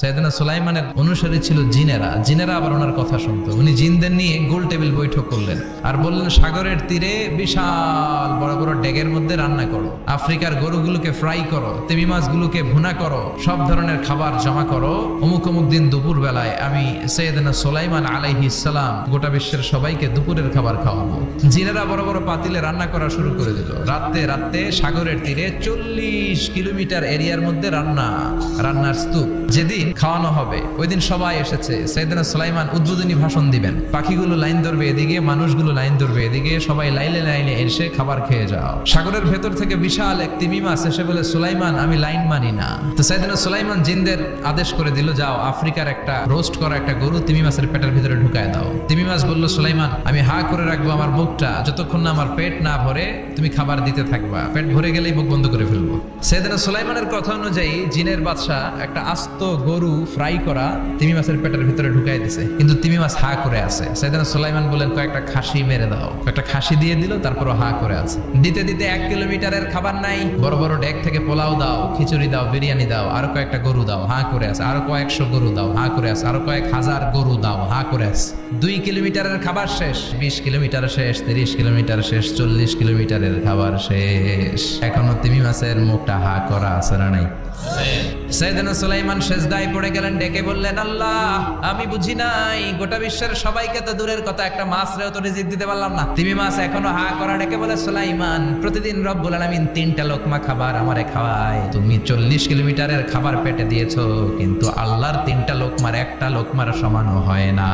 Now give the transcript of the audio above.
সৈয়দনা সুলাইমানের অনুসারী ছিল জিনেরা। জিনেরা আবার ওনার কথা শুনতো। উনি জিনদের নিয়ে গোল টেবিল বৈঠক করলেন। আর বললেন, সাগরের তীরে বিশাল বড় বড় ডেগের মধ্যে রান্না করো। আফ্রিকার গরুগুলোকে ফ্রাই করো। তেমি মাছগুলোকে ভুনা করো। সব ধরনের খাবার জমা করো। অমুক অমুক দিন দুপুর বেলায় আমি সৈয়দনা সুলাইমান আলাইহি সালাম গোটা বিশ্বের সবাইকে দুপুরের খাবার খাওয়াবো। জিনেরা বড় বড় পাতিলে রান্না করা শুরু করে দিল। রাতে রাতে সাগরের তীরে চল্লিশ কিলোমিটার এরিয়ার মধ্যে রান্না, রান্নার স্তূপ। যেদিন খাওয়ানো হবে। ওই দিন সবাই এসেছে। সৈয়দনা সুলাইমান উদ্বোধনী ভাষণ দিবেন। পাখিগুলো লাইন ধরবে এদিকে, মানুষগুলো লাইন ধরবে এদিকে, সবাই লাইনে লাইনে এসে খাবার খেয়ে যাও। সাগরের ভেতর থেকে বিশাল এক তিমি মাছ এসে বলে, সুলাইমান, আমি লাইন মানি না। তো সৈয়দনা সুলাইমান জিনদের আদেশ করে দিল, যাও, আফ্রিকার একটা রোস্ট করা একটা গরু তিমি মাছের পেটের ভিতরে ঢুকায় দাও। তিমি মাছ বলল, সুলাইমান, আমি হা করে রাখব আমার মুখটা যতক্ষণ না আমার পেট না ভরে, তুমি খাবার দিতে থাকবা। পেট ভরে গেলেই মুখ বন্ধ করে ফেলব। সেদিন সুলাইমানের কথা অনুযায়ী জিনের বাদশাহ একটা আস্ত গরু ফ্রাই করা তিমি মাছের পেটের ভিতরে ঢুকাই দিছে। কিন্তু তিমি মাছ হা করে আছে। সেদিন সুলাইমান বলেন কয়েকটা খাসি মেরে দাও। একটা খাসি দিয়ে দিল তারপর হা করে আছে। দিতে দিতে এক কিলোমিটারের খাবার নাই। বড় বড় ডেক থেকে পোলাও দাও, খিচুড়ি দাও, বিরিয়ানি দাও, আরও কয়েকটা গরু দাও, হা করে আছে। আরও কয়েকশো গরু দাও, হা করে আছে। আরও কয়েক হাজার গরু দাও, হা করে আছে। দুই কিলোমিটারের খাবার শেষ। বিশ কিলোমিটার শেষ, তিরিশ কিলোমিটার শেষ, চল্লিশ কিলোমিটারের খাবার শেষ। এখনও তিমি মাছের মুখটা হা করা আছে না নাই? সৈয়দনা সুলাইমান সেজদায় পড়ে গেলেন, ডেকে বললেন, আল্লাহ, আমি বুঝি নাই, গোটা বিশ্বের সবাইকে তো দূরের কথা, একটা মাছ রেও তো রিজিক দিতে পারলাম না। তিমি মাছ এখনও হা করা ডেকে বলে, সুলাইমান, প্রতিদিন রব্বুল আলামিন তিনটা লোকমা খাবার আমারে খাওয়ায়। তুমি চল্লিশ কিলোমিটারের খাবার পেটে দিয়েছ, কিন্তু আল্লাহর তিনটা লোকমার একটা লোকমার সমানও হয় না।